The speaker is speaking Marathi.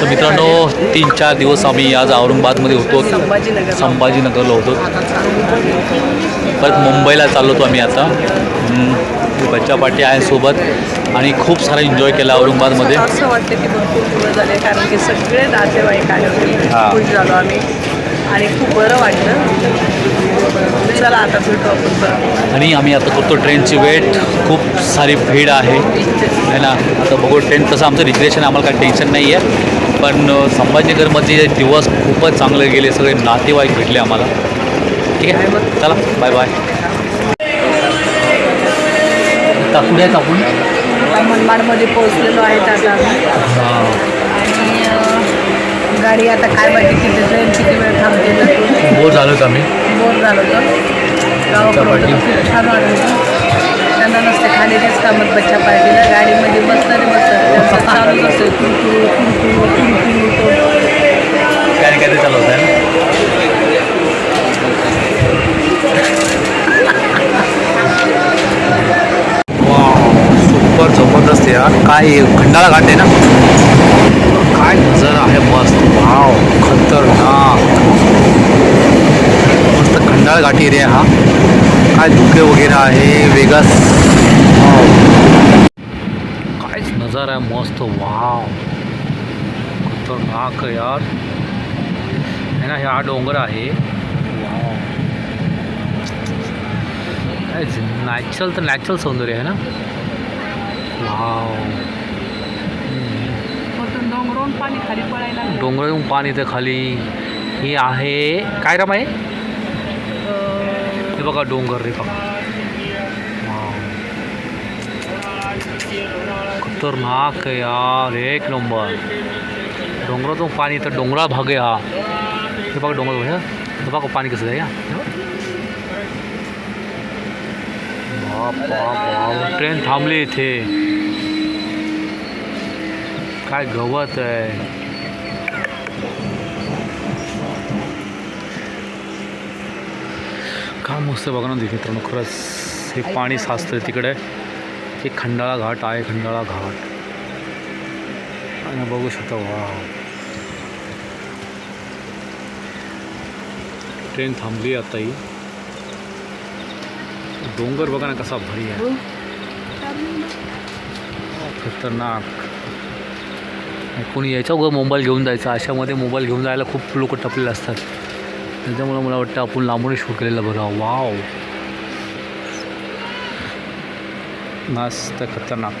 तर मित्रांनो तीन चार दिवस आम्ही आज औरंगाबादमध्ये होतो. संभाजीनगर संभाजीनगरला होतो. परत मुंबईला चाललो होतो आम्ही आता. बच्चा पाटी आहे सोबत. आणि खूप सारा एन्जॉय केला औरंगाबादमध्ये. असं वाटतं की भरपूर दिवस झाले कारण की सगळे नातेवाईक आले होते हा. झालो आम्ही. आणि खूप बरं वाटलं. चला आता भेटू आपण आणि आम्ही आता करतो ट्रेनची वेट खूप सारी भीड आहे. है ना? आता बघू ट्रेन तसं आमचं रिक्रिएशन आम्हाला काही टेन्शन नाही आहे. पण संभाजीनगरमध्ये दिवस खूपच चांगले गेले. सगळे नातेवाईक भेटले आम्हाला. ठीक आहे? चला बाय बाय टाकूयात आपण? आता मनमाडमध्ये पोहोचलेलो आहेत आता. आणि गाडी आता काय माहिती किती ट्रेन किती वेळ बोर झालो आम्ही. बोर झालो गावाकडं छान त्यांना नसते खाली तेच कामत बच्चा पार्टीला. गाडीमध्ये बसलं रे बसलं त्यांचं चालूच असतं. कुरकुरू कुरकुरू कुरकुरू काय नाही काय ते चालू होतं है ना सुपर जबरदस्त यार. काय? खंडाळा घाट आहे ना? काय नजर आहे मस्त. वाव खतरनाक खंडाळा घाटी रे हा काय धुके वगैरे आहे वेगास कायच नजर आहे मस्त वाव. खतरनाक यार. है ना हा डोंगर आहे. नॅचरल तर नॅचरल सौंदर्य आहे ना? वाव. डोंगरून पाणी खाली पडायला पाणी इथे खाली. हे आहे. काय राम आहे? बघा डोंगर रे बघा खतरनाक आहे यार एक नंबर डोंगरातून पाणी तर डोंगराळ भाग आहे हा हे बघा डोंगर बघा हे बघा पाणी कसं आहे हा ट्रेन थांबली इथे काय गवत आहे काय मस्त बघा ना तिथे मित्रांनो खरंच हे पाणी साचतं तिकडे हे खंडाळा घाट आहे खंडाळा घाट। आणि बघू शकता वा ट्रेन थांबली आता ही। डोंगर बघा ना कसा भारी आहे खतरनाक। कोणी यायचा उगा मोबाईल घेऊन जायचा अशामध्ये मोबाईल घेऊन जायला खूप लोक टपलेले असतात. त्याच्यामुळं मला वाटतं आपण लांबून शूट केलेलं बरं. वाव मस्त खतरनाक.